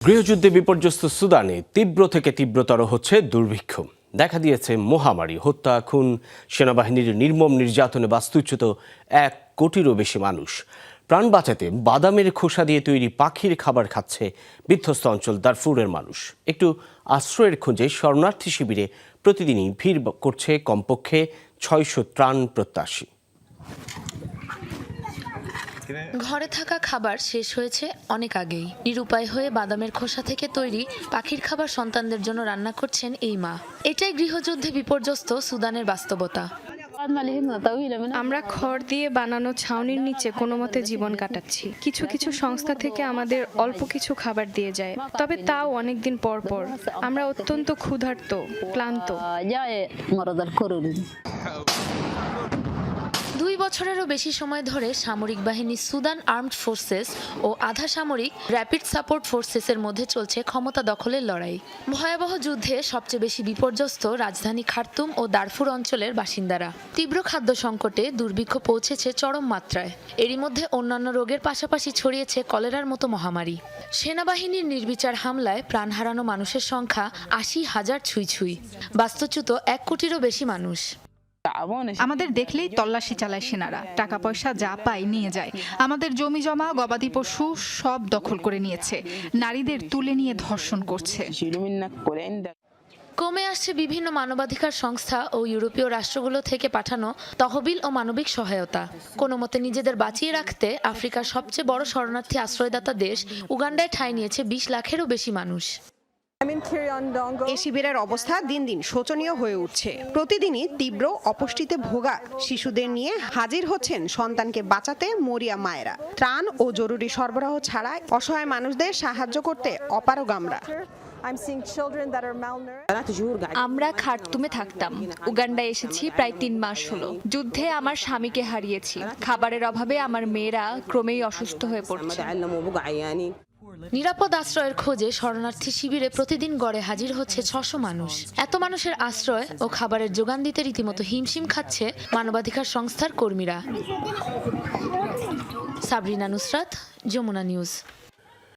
গৃহযুদ্ধে বিপর্যস্ত সুদানে তীব্র থেকে তীব্রতর হচ্ছে দুর্ভিক্ষ। দেখা দিয়েছে মহামারী, হত্যা, খুন, সেনাবাহিনীর নির্মম নির্যাতনে বাস্তুচ্যুত এক কোটিরও বেশি মানুষ। প্রাণ বাঁচাতে বাদামের খোসা দিয়ে তৈরি পাখির খাবার খাচ্ছে বিধ্বস্ত অঞ্চল দারফুরের মানুষ। একটু আশ্রয়ের খোঁজে শরণার্থী শিবিরে প্রতিদিনই ভিড় করছে কমপক্ষে ছয়শো ত্রাণ প্রত্যাশী। ঘরে থাকা খাবার শেষ হয়েছে অনেক আগেই। নিরুপায় হয়ে বাদামের খোসা থেকে তৈরি পাখির খাবার সন্তানদের জন্য রান্না করছেন এই মা। এটাই গৃহযুদ্ধে বিপর্যস্ত সুদানের বাস্তবতা। আমরা খড় দিয়ে বানানো ছাউনির নিচে কোনো মতে জীবন কাটাচ্ছি। কিছু কিছু সংস্থা থেকে আমাদের অল্প কিছু খাবার দিয়ে যায়। তবে তাও অনেকদিন পর পর। আমরা অত্যন্ত ক্ষুধার্ত ক্লান্ত। বছরেরও বেশি সময় ধরে সামরিক বাহিনী সুদান আর্মড ফোর্সেস ও আধা সামরিক র্যাপিড সাপোর্ট ফোর্সেসের মধ্যে চলছে ক্ষমতা দখলের লড়াই। ভয়াবহ যুদ্ধে সবচেয়ে বেশি বিপর্যস্ত রাজধানী খার্তুম ও দারফুর অঞ্চলের বাসিন্দারা। তীব্র খাদ্য সংকটে দুর্ভিক্ষ পৌঁছেছে চরম মাত্রায়। এরই মধ্যে অন্যান্য রোগের পাশাপাশি ছড়িয়েছে কলেরার মতো মহামারী। সেনাবাহিনীর নির্বিচার হামলায় প্রাণ হারানো মানুষের সংখ্যা আশি হাজার ছুঁই ছুঁই। বাস্তুচ্যুত এক কোটিরও বেশি মানুষ। আমাদের দেখলেই তল্লাশি চালায় সেনারা। টাকা পয়সা যা পায় নিয়ে যায়। আমাদের জমি জমা গবাদি পশু সব দখল করে নিয়েছে। নারীদের তুলে নিয়ে ধর্ষণ করছে। কমে আসছে বিভিন্ন মানবাধিকার সংস্থা ও ইউরোপীয় রাষ্ট্রগুলো থেকে পাঠানো তহবিল ও মানবিক সহায়তা। কোনো মতে নিজেদের বাঁচিয়ে রাখতে আফ্রিকার সবচেয়ে বড় শরণার্থী আশ্রয়দাতা দেশ উগান্ডায় ঠাঁই নিয়েছে বিশ লাখেরও বেশি মানুষ। এ শিবিরের অবস্থা দিন দিন শোচনীয় হয়ে উঠছে। প্রতিদিনই তীব্র অপুষ্টিতে ভোগা শিশুদের নিয়ে হাজির হচ্ছেন সন্তানকে বাঁচাতে মরিয়া মায়েরা। ত্রাণ ও জরুরি সরবরাহ ছাড়া অসহায় মানুষদের সাহায্য করতে অপারগ আমরা। আমরা খার্তুমে থাকতাম। উগান্ডা এসেছি প্রায় তিন মাস হলো। যুদ্ধে আমার স্বামীকে হারিয়েছি। খাবারের অভাবে আমার মেয়েরা ক্রমেই অসুস্থ হয়ে পড়ছে। নিরাপদ আশ্রয়ের খোঁজে শরণার্থী শিবিরে প্রতিদিন গড়ে হাজির হচ্ছে ছশো মানুষ। এত মানুষের আশ্রয় ও খাবারের যোগান দিতে রীতিমতো হিমশিম খাচ্ছে মানবাধিকার সংস্থার কর্মীরা। সাবরিনা নুসরাত, যমুনা নিউজ।